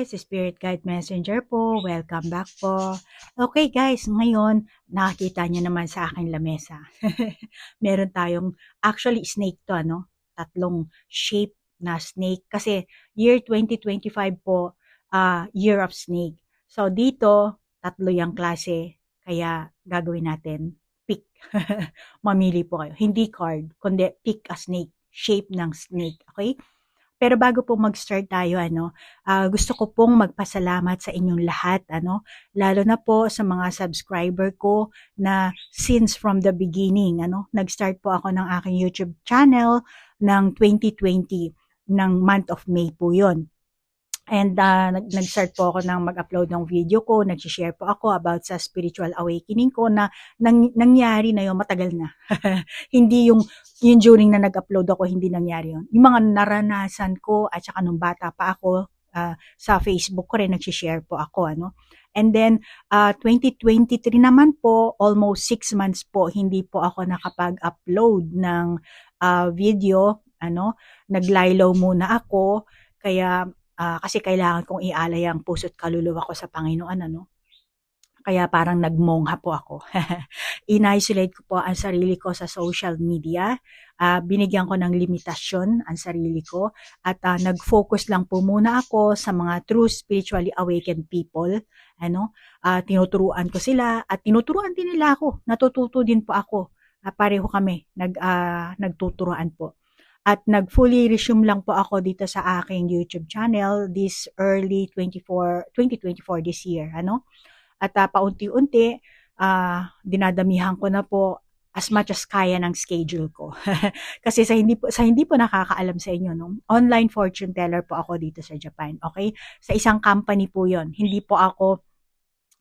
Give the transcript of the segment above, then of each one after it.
guys, Spirit Guide Messenger po. Welcome back po. Okay guys, ngayon nakakita niyo naman sa aking lamesa. Meron tayong actually snake to ano, tatlong shape na snake kasi year 2025 po uh, year of snake. So dito tatlo yung klase kaya gagawin natin pick. Mamili po kayo. Hindi card, kundi pick a snake, shape ng snake, okay? Pero bago po mag-start tayo, ano, uh, gusto ko pong magpasalamat sa inyong lahat, ano, lalo na po sa mga subscriber ko na since from the beginning, ano, nag-start po ako ng aking YouTube channel ng 2020, ng month of May po yon And uh, nag-start po ako ng mag-upload ng video ko, nag-share po ako about sa spiritual awakening ko na nang, nangyari na yun, matagal na. hindi yung, yung during na nag-upload ako, hindi nangyari yun. Yung mga naranasan ko at saka nung bata pa ako, uh, sa Facebook ko rin, nag-share po ako. Ano? And then, uh, 2023 naman po, almost 6 months po, hindi po ako nakapag-upload ng uh, video. Ano, naglaylaw muna ako. Kaya uh, kasi kailangan kong ialay ang puso't kaluluwa ko sa Panginoon, ano? Kaya parang nagmongha po ako. In-isolate ko po ang sarili ko sa social media. Uh, binigyan ko ng limitasyon ang sarili ko. At uh, nag-focus lang po muna ako sa mga true spiritually awakened people. Ano? Uh, tinuturuan ko sila at tinuturuan din nila ako. Natututo din po ako. Uh, pareho kami. Nag, uh, nagtuturuan po. At nag-fully resume lang po ako dito sa aking YouTube channel this early 24, 2024 this year. Ano? At uh, paunti-unti, uh, dinadamihan ko na po as much as kaya ng schedule ko. Kasi sa hindi po sa hindi po nakakaalam sa inyo no, online fortune teller po ako dito sa Japan, okay? Sa isang company po 'yon. Hindi po ako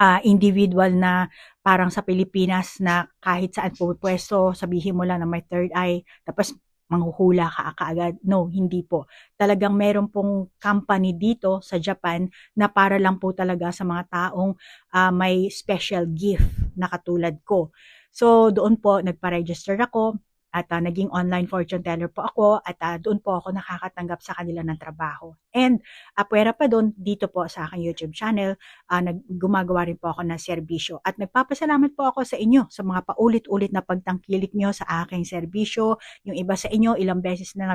uh, individual na parang sa Pilipinas na kahit saan po pwesto, sabihin mo lang na may third eye, tapos manghuhula ka kaagad. No, hindi po. Talagang meron pong company dito sa Japan na para lang po talaga sa mga taong uh, may special gift na katulad ko. So, doon po nagpa-register ako at uh, naging online fortune teller po ako at uh, doon po ako nakakatanggap sa kanila ng trabaho. And apwera pa doon, dito po sa aking YouTube channel, uh, nag, rin po ako ng serbisyo. At nagpapasalamat po ako sa inyo sa mga paulit-ulit na pagtangkilik nyo sa aking serbisyo. Yung iba sa inyo, ilang beses na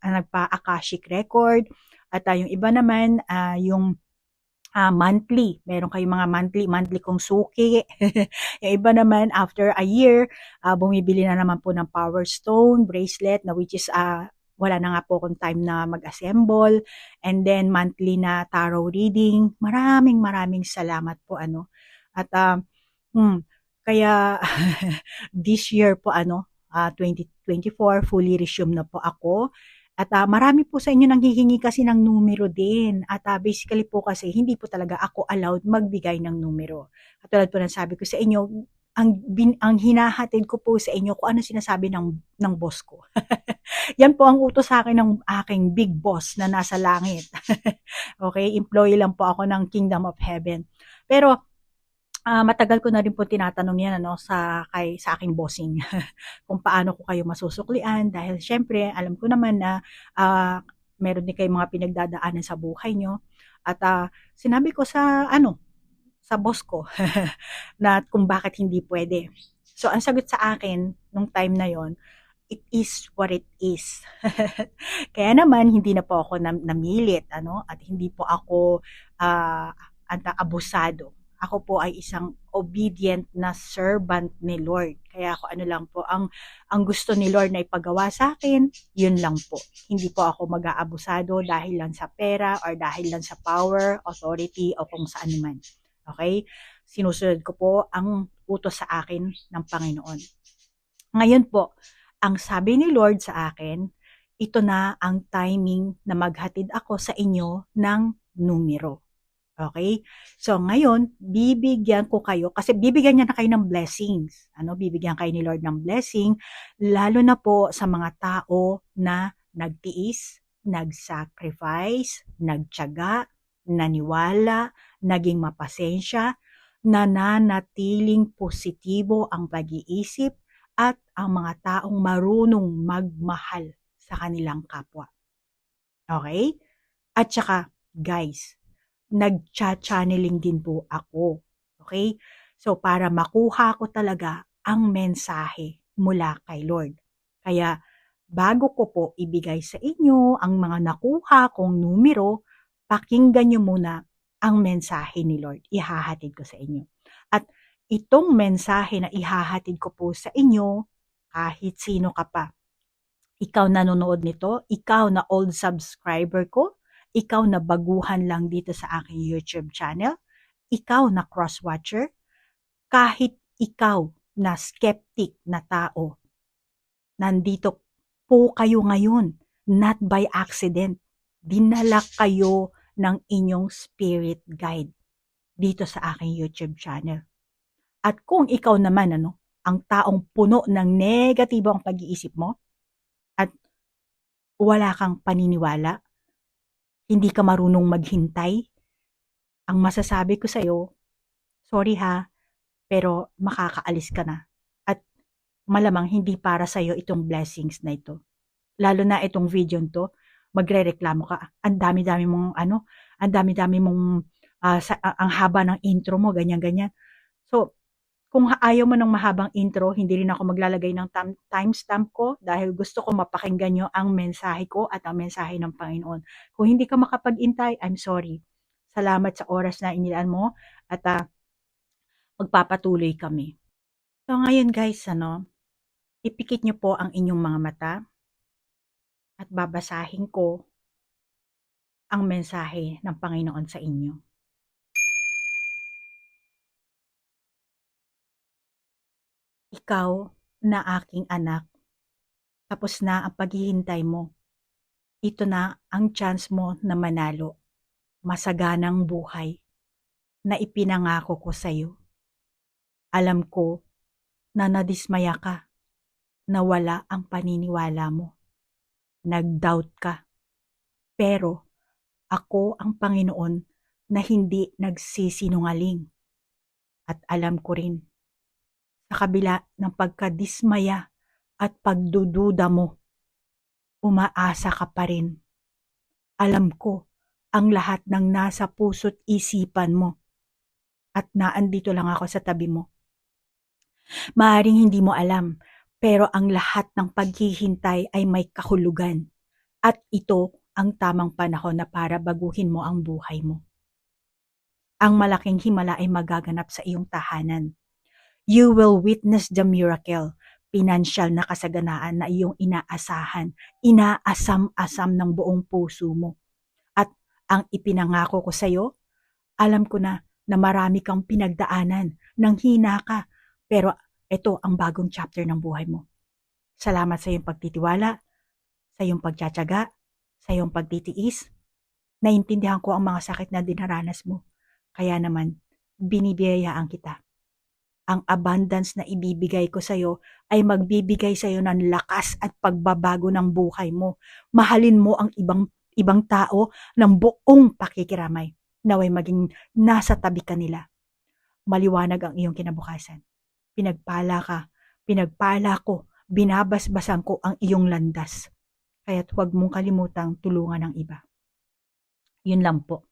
nagpa-akashic record. At uh, yung iba naman, uh, yung uh, monthly. Meron kayong mga monthly, monthly kong suki. yung iba naman, after a year, uh, bumibili na naman po ng Power Stone bracelet na which is uh, wala na nga po akong time na mag-assemble. And then, monthly na tarot reading. Maraming maraming salamat po. ano At, uh, hmm, kaya this year po, ano, uh, 2024, fully resume na po ako. At uh, marami po sa inyo nanghihingi kasi ng numero din. At uh, basically po kasi hindi po talaga ako allowed magbigay ng numero. Katulad po ng sabi ko sa inyo, ang, bin, ang hinahatid ko po sa inyo kung ano sinasabi ng, ng boss ko. Yan po ang utos sa akin ng aking big boss na nasa langit. okay, employee lang po ako ng Kingdom of Heaven. Pero uh, matagal ko na rin po tinatanong yan ano, sa, kay, sa aking bossing kung paano ko kayo masusuklian dahil syempre alam ko naman na uh, meron din kayong mga pinagdadaanan sa buhay nyo at uh, sinabi ko sa ano sa boss ko na kung bakit hindi pwede. So ang sagot sa akin nung time na yon it is what it is. Kaya naman hindi na po ako nam- namilit ano at hindi po ako uh, abusado ako po ay isang obedient na servant ni Lord. Kaya ako ano lang po, ang, ang gusto ni Lord na ipagawa sa akin, yun lang po. Hindi po ako mag-aabusado dahil lang sa pera or dahil lang sa power, authority o kung saan man. Okay? Sinusunod ko po ang utos sa akin ng Panginoon. Ngayon po, ang sabi ni Lord sa akin, ito na ang timing na maghatid ako sa inyo ng numero. Okay? So, ngayon, bibigyan ko kayo, kasi bibigyan niya na kayo ng blessings. Ano? Bibigyan kayo ni Lord ng blessing, lalo na po sa mga tao na nagtiis, nag-sacrifice, nagtyaga, naniwala, naging mapasensya, nananatiling positibo ang pag-iisip, at ang mga taong marunong magmahal sa kanilang kapwa. Okay? At saka, guys, nag-channeling din po ako. Okay? So, para makuha ko talaga ang mensahe mula kay Lord. Kaya, bago ko po ibigay sa inyo ang mga nakuha kong numero, pakinggan nyo muna ang mensahe ni Lord. Ihahatid ko sa inyo. At itong mensahe na ihahatid ko po sa inyo, kahit sino ka pa, ikaw nanonood nito, ikaw na old subscriber ko, ikaw na baguhan lang dito sa aking YouTube channel, ikaw na cross-watcher, kahit ikaw na skeptic na tao, nandito po kayo ngayon, not by accident. Dinala kayo ng inyong spirit guide dito sa aking YouTube channel. At kung ikaw naman, ano, ang taong puno ng negatibo ang pag-iisip mo, at wala kang paniniwala, hindi ka marunong maghintay, ang masasabi ko sa'yo, sorry ha, pero makakaalis ka na. At malamang hindi para sa'yo itong blessings na ito. Lalo na itong video to, magre-reklamo ka. Ang dami-dami mong ano, ang dami-dami mong uh, sa, uh, ang haba ng intro mo, ganyan-ganyan. So, kung ayaw mo ng mahabang intro, hindi rin ako maglalagay ng timestamp ko dahil gusto ko mapakinggan nyo ang mensahe ko at ang mensahe ng Panginoon. Kung hindi ka makapag-intay, I'm sorry. Salamat sa oras na inilaan mo at uh, magpapatuloy kami. So ngayon guys, ano, ipikit nyo po ang inyong mga mata at babasahin ko ang mensahe ng Panginoon sa inyo. Ikaw na aking anak, tapos na ang paghihintay mo. Ito na ang chance mo na manalo. Masaganang buhay na ipinangako ko sa iyo. Alam ko na nadismaya ka, na wala ang paniniwala mo. Nag-doubt ka. Pero ako ang Panginoon na hindi nagsisinungaling. At alam ko rin sa kabila ng pagkadismaya at pagdududa mo, umaasa ka pa rin. Alam ko ang lahat ng nasa puso't isipan mo at naandito lang ako sa tabi mo. Maaring hindi mo alam, pero ang lahat ng paghihintay ay may kahulugan at ito ang tamang panahon na para baguhin mo ang buhay mo. Ang malaking himala ay magaganap sa iyong tahanan You will witness the miracle, pinansyal na kasaganaan na iyong inaasahan, inaasam-asam ng buong puso mo. At ang ipinangako ko sa iyo, alam ko na na marami kang pinagdaanan, nang hina ka, pero ito ang bagong chapter ng buhay mo. Salamat sa iyong pagtitiwala, sa iyong pagtsatsaga, sa iyong pagtitiis. Naintindihan ko ang mga sakit na dinaranas mo. Kaya naman, binibiyayaan kita ang abundance na ibibigay ko sa iyo ay magbibigay sa iyo ng lakas at pagbabago ng buhay mo. Mahalin mo ang ibang ibang tao ng buong pakikiramay. Naway maging nasa tabi kanila. Maliwanag ang iyong kinabukasan. Pinagpala ka, pinagpala ko, binabasbasan ko ang iyong landas. Kaya't huwag mong kalimutang tulungan ng iba. Yun lang po.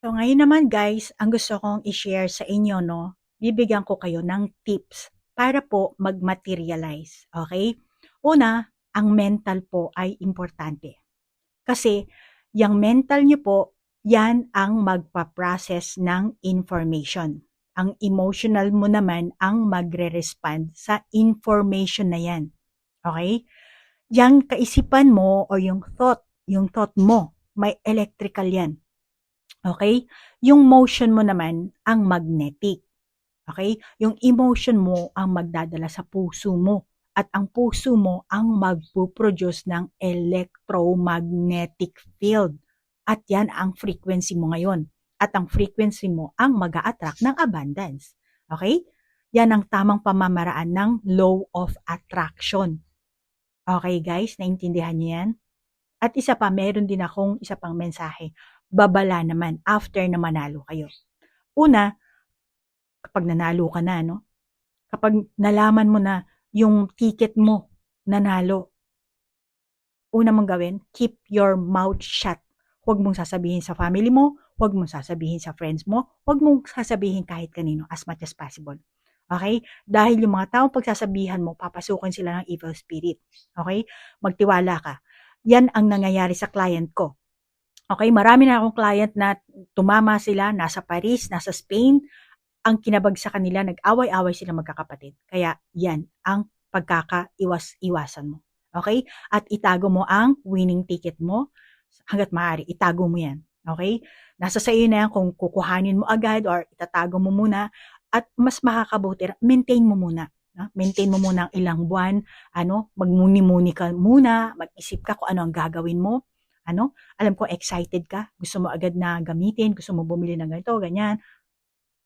So ngayon naman guys, ang gusto kong i-share sa inyo no, bibigyan ko kayo ng tips para po mag-materialize. Okay? Una, ang mental po ay importante. Kasi yung mental nyo po, yan ang magpa-process ng information. Ang emotional mo naman ang magre-respond sa information na yan. Okay? Yang kaisipan mo o yung thought, yung thought mo, may electrical yan. Okay? Yung motion mo naman ang magnetic. Okay? Yung emotion mo ang magdadala sa puso mo. At ang puso mo ang magpo-produce ng electromagnetic field. At yan ang frequency mo ngayon. At ang frequency mo ang mag attract ng abundance. Okay? Yan ang tamang pamamaraan ng law of attraction. Okay guys, naintindihan niyo yan? At isa pa, meron din akong isa pang mensahe babala naman after na manalo kayo. Una, kapag nanalo ka na, no? Kapag nalaman mo na yung ticket mo nanalo, una mong gawin, keep your mouth shut. huwag mong sasabihin sa family mo, huwag mong sasabihin sa friends mo, huwag mong sasabihin kahit kanino as much as possible. Okay? Dahil yung mga taong pagsasabihan mo, papasukin sila ng evil spirit. Okay? Magtiwala ka. Yan ang nangyayari sa client ko. Okay? Marami na akong client na tumama sila, nasa Paris, nasa Spain, ang kinabag sa kanila, nag-away-away sila magkakapatid. Kaya yan ang pagkakaiwas-iwasan mo. Okay? At itago mo ang winning ticket mo hanggat maaari. Itago mo yan. Okay? Nasa sa iyo na yan kung kukuhanin mo agad or itatago mo muna at mas makakabuti, maintain mo muna. No? Maintain mo muna ang ilang buwan, ano, magmuni-muni ka muna, mag-isip ka kung ano ang gagawin mo. Ano? Alam ko excited ka, gusto mo agad na gamitin, gusto mo bumili ng ganito, ganyan.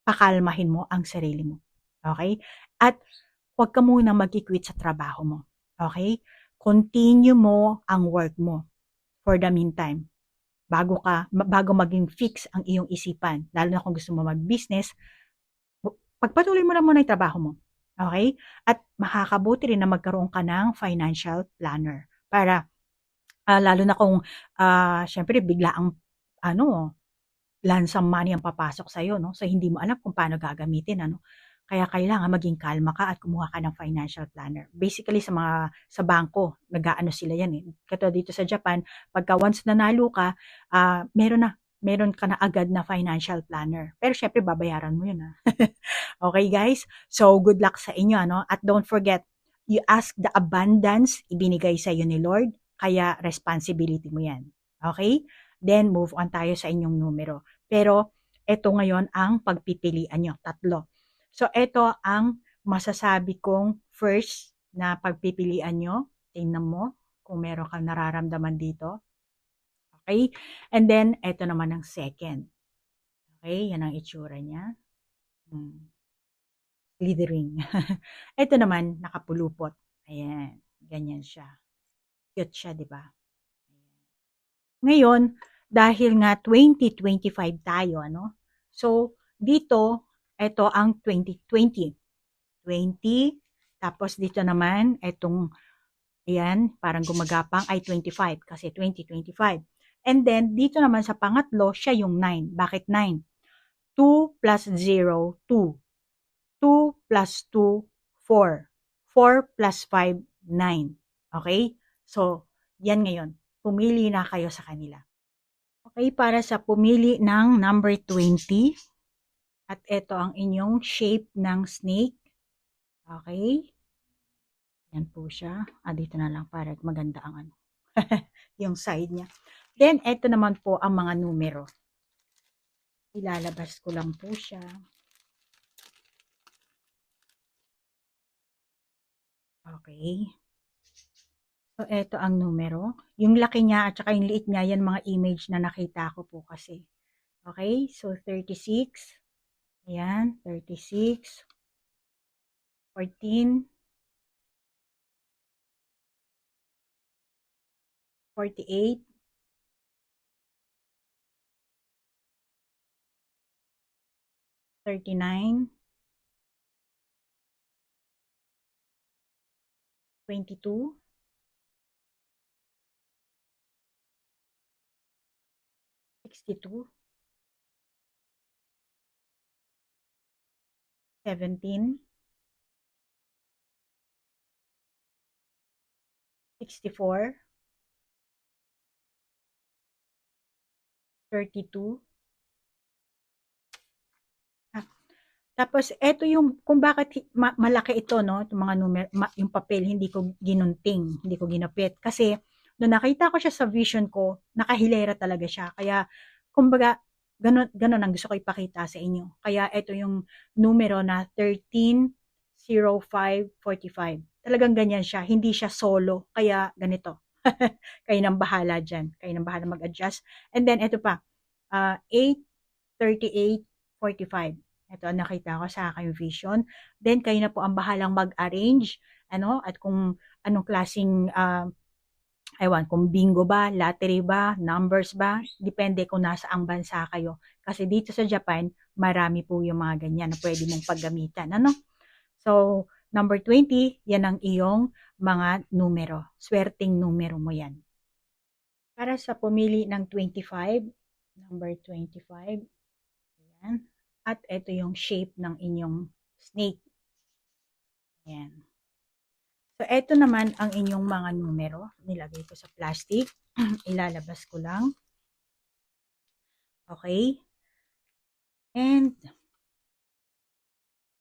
Pakalmahin mo ang sarili mo. Okay? At huwag ka muna mag-quit sa trabaho mo. Okay? Continue mo ang work mo for the meantime. Bago ka, bago maging fix ang iyong isipan, lalo na kung gusto mo mag-business, pagpatuloy mo na muna yung trabaho mo. Okay? At makakabuti rin na magkaroon ka ng financial planner para uh, lalo na kung uh, syempre bigla ang ano lansang money ang papasok sa iyo no so hindi mo alam kung paano gagamitin ano kaya kailangan maging kalma ka at kumuha ka ng financial planner. Basically sa mga sa bangko, nag-aano sila yan eh. Kato dito sa Japan, pagka once nanalo ka, uh, meron na meron ka na agad na financial planner. Pero syempre, babayaran mo yun. Ha? okay, guys? So, good luck sa inyo. Ano? At don't forget, you ask the abundance, ibinigay sa iyo ni Lord, kaya responsibility mo yan. Okay? Then, move on tayo sa inyong numero. Pero, ito ngayon ang pagpipilian nyo. Tatlo. So, ito ang masasabi kong first na pagpipilian nyo. Tingnan mo kung meron kang nararamdaman dito. Okay? And then, ito naman ang second. Okay? Yan ang itsura niya. Hmm. Slithering. ito naman, nakapulupot. Ayan. Ganyan siya. Cute siya, di ba? Ngayon, dahil nga 2025 tayo, ano? So, dito, ito ang 2020. 20, tapos dito naman, itong, ayan, parang gumagapang ay 25 kasi 2025. And then, dito naman sa pangatlo, siya yung 9. Bakit 9? 2 plus 0, 2. 2 plus 2, 4. 4 plus 5, 9. Okay? So, yan ngayon. Pumili na kayo sa kanila. Okay, para sa pumili ng number 20. At ito ang inyong shape ng snake. Okay? Yan po siya. Ah, dito na lang para maganda ang ano. yung side niya. Then, ito naman po ang mga numero. Ilalabas ko lang po siya. Okay. So, ito ang numero. Yung laki niya at saka yung liit niya, yan mga image na nakita ko po kasi. Okay, so 36. Ayan, 36. 14. 48. 39, 22, 62, 17, 64, 32, Tapos, eto yung, kung bakit ma- malaki ito, no, yung mga numero, ma- yung papel, hindi ko ginunting, hindi ko ginapit. Kasi, nung nakita ko siya sa vision ko, nakahilera talaga siya. Kaya, kumbaga, ganun, ganun ang gusto ko ipakita sa inyo. Kaya, ito yung numero na 130545.38. ganyan siya. Hindi siya solo. Kaya, ganito. kayo nang bahala dyan. Kayo nang bahala mag-adjust. And then, ito pa. Uh, 8, 38, 45. Ito ang nakita ko sa aking vision. Then, kayo na po ang bahalang mag-arrange, ano, at kung anong klaseng, uh, ewan, kung bingo ba, lottery ba, numbers ba, depende kung nasa ang bansa kayo. Kasi dito sa Japan, marami po yung mga ganyan na pwede mong paggamitan, ano? So, number 20, yan ang iyong mga numero. Swerteng numero mo yan. Para sa pumili ng 25, number 25. Ayan. At ito yung shape ng inyong snake. Ayan. So, ito naman ang inyong mga numero. Nilagay ko sa plastic. Ilalabas ko lang. Okay. And,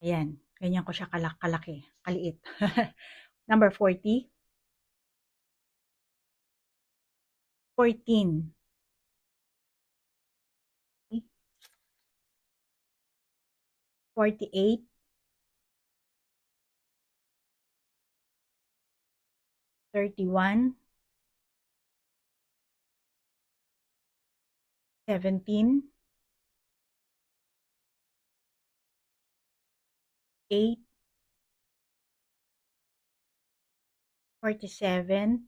ayan. Ganyan ko siya kalak kalaki. Kaliit. Number 40. 14. Forty-eight, thirty-one, seventeen, eight, forty-seven,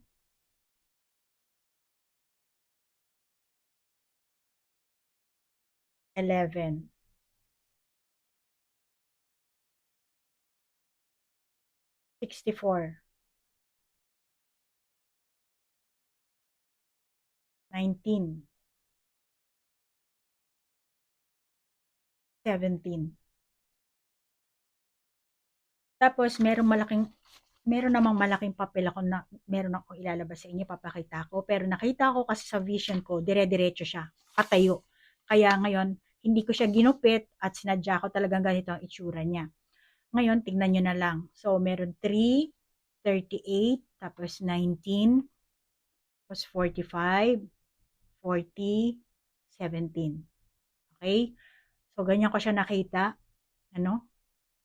eleven, sixty-four, nineteen, seventeen. Tapos, meron malaking, meron namang malaking papel ako na, meron ako ilalabas sa inyo, papakita ko. Pero nakita ko kasi sa vision ko, dire-diretso siya, patayo. Kaya ngayon, hindi ko siya ginupit at sinadya ko talagang ganito ang itsura niya. Ngayon, tingnan nyo na lang. So, meron 3, 38, tapos 19, tapos 45, 40, 17. Okay? So, ganyan ko siya nakita. Ano?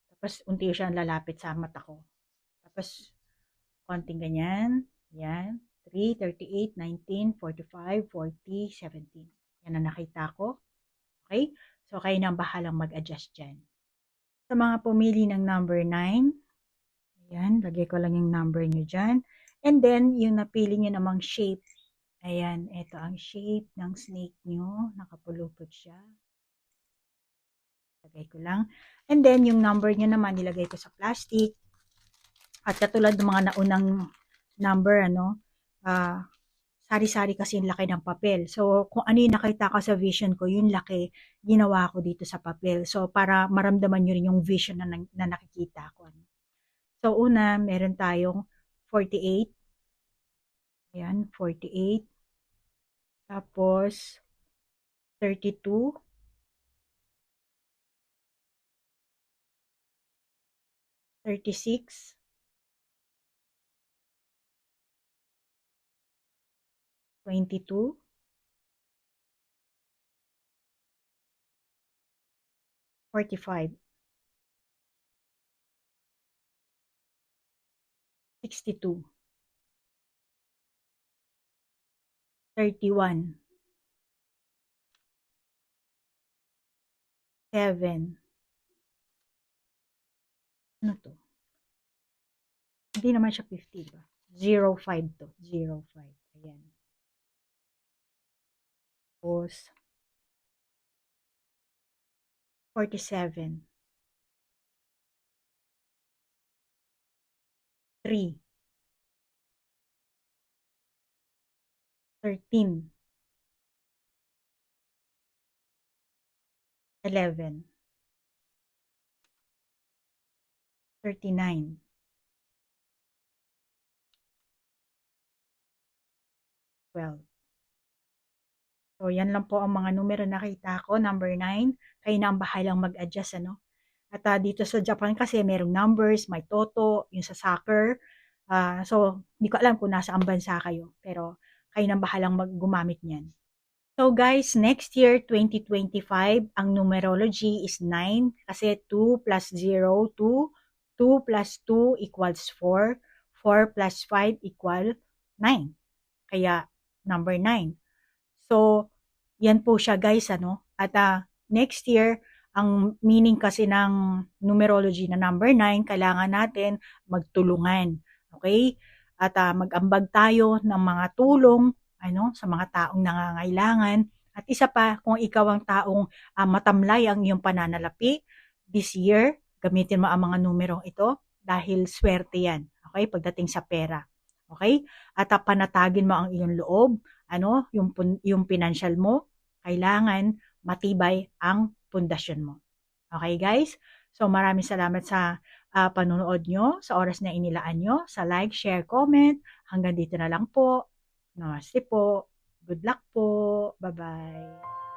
Tapos, unti siya lalapit sa mata ko. Tapos, konting ganyan. Yan. 3, 38, 19, 45, 40, 17. Yan ang nakita ko. Okay? So, kayo na bahalang mag-adjust dyan. Sa mga pumili ng number 9, ayan, lagay ko lang yung number nyo dyan. And then, yung napili nyo namang shape. Ayan, ito ang shape ng snake nyo. Nakapulupot siya. Lagay ko lang. And then, yung number nyo naman, nilagay ko sa plastic. At katulad ng mga naunang number, ano, uh, sari-sari kasi yung laki ng papel. So, kung ano yung nakita ko sa vision ko, yung laki, ginawa ko dito sa papel. So, para maramdaman nyo rin yung vision na, na nakikita ko. So, una, meron tayong 48. Ayan, 48. Tapos, 32. Thirty-six, 22 45 62 31 7 ano to? Hindi naman siya 50 ba? 05 to. 05. Ayan. Tapos, 47. 3. 13. 11. 39. 12. So, yan lang po ang mga numero na nakita ko. Number 9, kayo na ang bahalang mag-adjust, ano? At uh, dito sa Japan kasi merong numbers, may toto, yung sa soccer. Uh, so, hindi ko alam kung nasa ang bansa kayo. Pero, kayo na ang bahalang mag-gumamit niyan. So guys, next year, 2025, ang numerology is 9 kasi 2 plus 0, 2. 2 plus 2 equals 4. 4 plus 5 equal 9. Kaya, number 9. So, yan po siya guys, ano? At uh, next year, ang meaning kasi ng numerology na number 9, kailangan natin magtulungan. Okay? At uh, mag-ambag tayo ng mga tulong ano, sa mga taong nangangailangan. At isa pa, kung ikaw ang taong uh, matamlay ang iyong pananalapi, this year, gamitin mo ang mga numerong ito dahil swerte yan. Okay? Pagdating sa pera. Okay? At uh, panatagin mo ang iyong loob ano, yung, yung financial mo, kailangan matibay ang pundasyon mo. Okay guys? So maraming salamat sa uh, panunood nyo, sa oras na inilaan nyo, sa like, share, comment. Hanggang dito na lang po. Namaste po. Good luck po. Bye-bye.